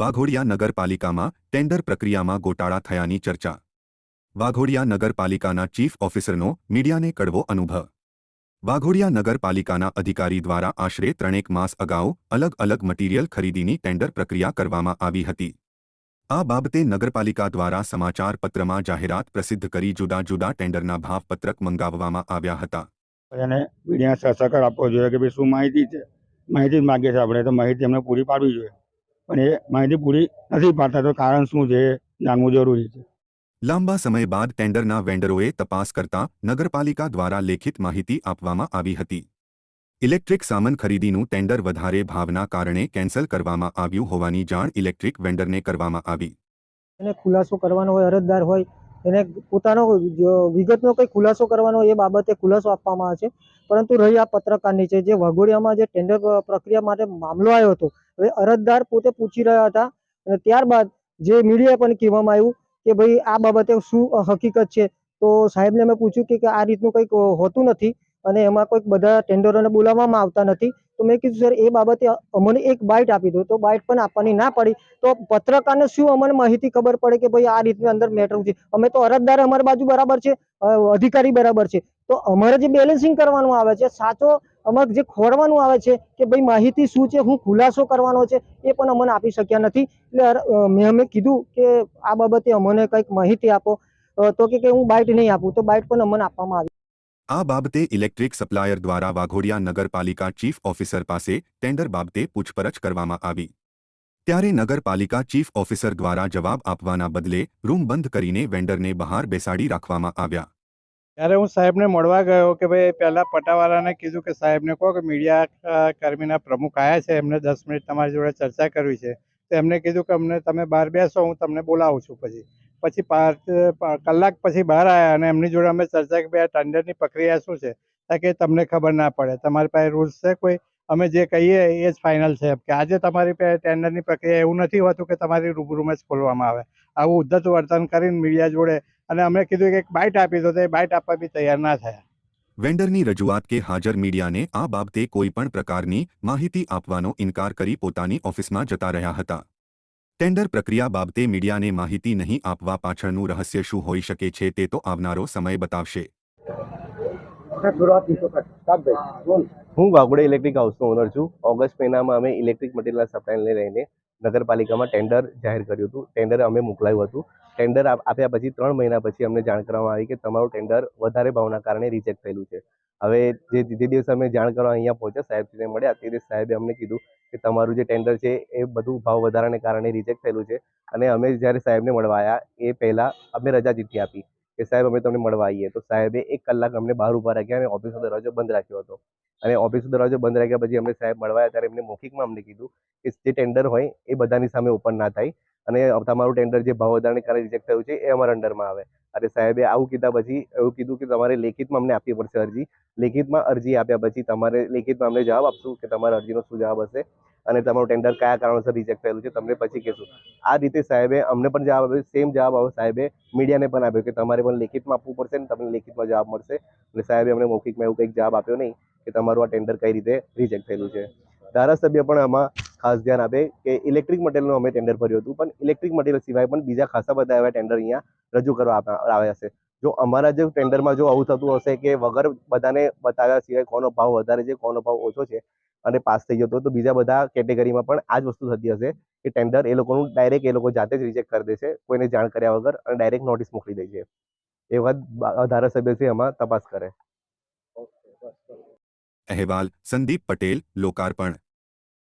વાઘોડિયા નગરપાલિકામાં ટેન્ડર પ્રક્રિયામાં ગોટાળા થયાની ચર્ચા. વાઘોડિયા નગરપાલિકાના ચીફ ઓફિસરનો મીડિયાને કડવો અનુભવ. વાઘોડિયા નગરપાલિકાના અધિકારી દ્વારા આશરે ત્રણેક માસ અગાઉ અલગ અલગ મટીરીયલ ખરીદીની ટેન્ડર પ્રક્રિયા કરવામાં આવી હતી. આ બાબતે નગરપાલિકા દ્વારા સમાચાર પત્રમાં જાહેરાત પ્રસિદ્ધ કરી જુદા જુદા ટેન્ડરના ભાવપત્રક મંગાવવામાં આવ્યા હતા. અને મીડિયા સહકાર આપવો જોઈએ કે ભાઈ શું માહિતી છે? માહિતી જ માગીએ છીએ આપણે તો માહિતી એમને પૂરી પાડવી જોઈએ. પણ એ માહિતી પૂરી નથી પાડતા તો કારણ શું છે જાણવું જરૂરી છે. લાંબા સમય બાદ ટેન્ડરના વેન્ડરોએ તપાસ કરતા નગરપાલિકા દ્વારા લેખિત માહિતી આપવામાં આવી હતી. ઇલેક્ટ્રિક સામાન ખરીદીનું ટેન્ડર વધારે ભાવના કારણે કેન્સલ કરવામાં આવ્યું હોવાની જાણ ઇલેક્ટ્રિક વેન્ડરને કરવામાં આવી. અને ખુલાસો કરવાનો હોય અરજદાર હોય એને પોતાનો વિગતનો કંઈ ખુલાસો કરવાનો એ બાબતે ખુલાસો આપવામાં આવે છે. પરંતુ રહી આ પત્રકારની છે, જે વાઘોડિયામાં જે ટેન્ડર પ્રક્રિયા માટે મામલો આવ્યો હતો, હવે અરજદાર પોતે પૂછી રહ્યા હતા અને ત્યારબાદ જે મીડિયા પણ કહેવામાં આવ્યું કે ભાઈ આ બાબતે શું હકીકત છે? તો સાહેબને મેં પૂછ્યું કે આ રીતનું કંઈક હોતું નથી. અને એમાં કોઈક બધા ટેન્ડરોને બોલાવવામાં આવતા નથી. તો મેં કીધું, સર, એ બાબતે અમને એક બાઇટ આપી દો. તો બાઇટ પણ આપવાની ના પડી. તો પત્રકારને શું અમને માહિતી ખબર પડે કે ભાઈ આ રીતની અંદર મેટર છે? અમે તો અરજદાર અમારી બાજુ બરાબર છે અધિકારી બરાબર છે. તો અમારે જે બેલેન્સિંગ કરવાનું આવે છે, સાચો અમારે જે ખોરવાનું આવે છે કે ભાઈ માહિતી શું છે, હું ખુલાસો કરવાનો છે, એ પણ અમને આપી શક્યા નથી. એટલે મેં, અમે કીધું કે આ બાબતે અમને કંઈક માહિતી આપો. તો કે હું બાઇટ નહીં આપું. તો બાઇટ પણ અમને આપવામાં આવી આ બાબતે ઇલેક્ટ્રિક સપ્લાયર દ્વારા વાઘોડિયા નગરપાલિકા ચીફ ઓફિસર પાસે ટેન્ડર બાબતે પૂછપરછ કરવામાં આવી. ત્યારે નગરપાલિકા ચીફ ઓફિસર દ્વારા જવાબ આપવાના બદલે રૂમ બંધ કરીને વેન્ડરને બહાર બેસાડી રાખવામાં આવ્યા. ત્યારે હું સાહેબને મળવા ગયો કે ભાઈ પહેલાં પટાવાળાને કીધું કે સાહેબને કહો કે મીડિયા કર્મીના પ્રમુખ આવ્યા છે, એમને દસ મિનિટ તમારી જોડે ચર્ચા કરવી છે. તો એમને કીધું કે અમને તમે બહાર બેસો, હું તમને બોલાવું છું પછી. પછી કલાક પછી બહાર આવ્યા અને એમની જોડે અમે ચર્ચા કે ભાઈ ટેન્ડરની પ્રક્રિયા શું છે? કે તમને ખબર ના પડે. તમારી પાસે રૂલ્સ છે કોઈ? અમે જે કહીએ એ જ ફાઇનલ છે. કે આજે તમારી પાસે ટેન્ડરની પ્રક્રિયા એવું નથી હોતું કે તમારી રૂબરૂમાં જ ખોલવામાં આવે. આવું ઉદ્ધત વર્તન કરીને મીડિયા જોડે અને અમે કીધું કે એક બાઇટ આપી દો તો એ બાઇટ આપવા બી તૈયાર ના થયા. વેન્ડરની રજૂઆત કે હાજર મીડિયાને આ બાબતે કોઈ પણ પ્રકારની માહિતી આપવાનો ઇનકાર કરી પોતાની ઓફિસમાં જતા રહ્યા હતા. ટેન્ડર પ્રક્રિયા બાબતે મીડિયાને માહિતી નહીં આપવા પાછળનું રહસ્ય શું હોઈ શકે છે તે તો આવનારો સમય બતાવશે. હું વાઘોડા ઇલેક્ટ્રિક હાઉસનો ઓનર છું. ઓગસ્ટ મહિનામાં અમે ઇલેક્ટ્રિક મટીરિયલના સપ્લાયને લઈને નગરપાલિકામાં ટેન્ડર જાહેર કર્યું હતું. ટેન્ડર અમે મોકલાયું હતું. ટેન્ડર આપ્યા પછી ત્રણ મહિના પછી અમને જાણ કરવામાં આવી કે તમારું ટેન્ડર વધારે ભાવના કારણે રિજેક્ટ થયેલું છે. હવે જે જે દિવસે અમે જાણ કરવા અહીંયા પહોંચ્યા સાહેબને મળ્યા, તે દિવસે સાહેબે અમને કીધું કે તમારું જે ટેન્ડર છે એ બધું ભાવ વધારાને કારણે રિજેક્ટ થયેલું છે અને અમે જ્યારે સાહેબને મળવા આવ્યા એ પહેલાં અમે રજા ચિઠ્ઠી આપી કે સાહેબ અમે તમને મળવા આવીએ. તો સાહેબે એક કલાક અમને બહાર ઊભા રાખ્યા અને ઓફિસનો દરવાજો બંધ રાખ્યો હતો. અને ઓફિસનો દરવાજો બંધ રાખ્યા પછી અમને સાહેબ મળવા ત્યારે એમને મૌખિકમાં અમને કીધું કે જે ટેન્ડર હોય એ બધાની સામે ઓપન ના થાય અને તમારું ટેન્ડર જે ભાવ વધારાને કારણે રિજેક્ટ થયું છે એ અમારા અંડરમાં આવે. અને સાહેબે, આવું કીધા પછી એવું કીધું કે તમારે લેખિતમાં અમને આપવી પડશે અરજી. લેખિતમાં અરજી આપ્યા પછી તમારે લેખિતમાં અમને જવાબ આપશું કે તમારા અરજીનો શું જવાબ હશે અને તમારું ટેન્ડર કયા કારણોસર રિજેક્ટ થયેલું છે તમને પછી કહેશું. આ રીતે સાહેબે અમને પણ જવાબ આપ્યો સેમ જવાબ આવ્યો સાહેબે મીડિયાને પણ આપ્યો કે તમારે પણ લેખિતમાં આપવું પડશે ને તમને લેખિતમાં જવાબ મળશે. અને સાહેબે અમને મૌખિકમાં એવું કંઈક જવાબ આપ્યો નહીં કે તમારું આ ટેન્ડર કઈ રીતે રિજેક્ટ થયેલું છે. ધારાસભ્ય પણ આમાં ખાસ ધ્યાન આપે કે ઇલેક્ટ્રિક મટીરિયલનું અમે ટેન્ડર ભર્યું હતું. પણ ઇલેક્ટ્રિક મટીરિયલ સિવાય પણ બીજા ખાસા બધા એવા ટેન્ડર અહીંયા રજૂ કરવા આવ્યા છે. જો અમારા જે ટેન્ડરમાં જો આવું થતું હશે કે વગર બધાને બતાવ્યા સિવાય કોનો ભાવ વધારે છે, કોનો ભાવ ઓછો છે અને પાસ થઈ જતો તો બીજા બધા કેટેગરીમાં પણ આ જ વસ્તુ થતી હશે કે ટેન્ડર એ લોકોનું ડાયરેક્ટ એ લોકો જાતે જ રિજેક્ટ કરી દેશે, કોઈને જાણ કર્યા વગર અને ડાયરેક્ટ નોટિસ મોકલી દે છે. એ વાત ધારાસભ્યશ્રી આમાં તપાસ કરે. અહેવાલ, સંદીપ પટેલ, લોકાર્પણ.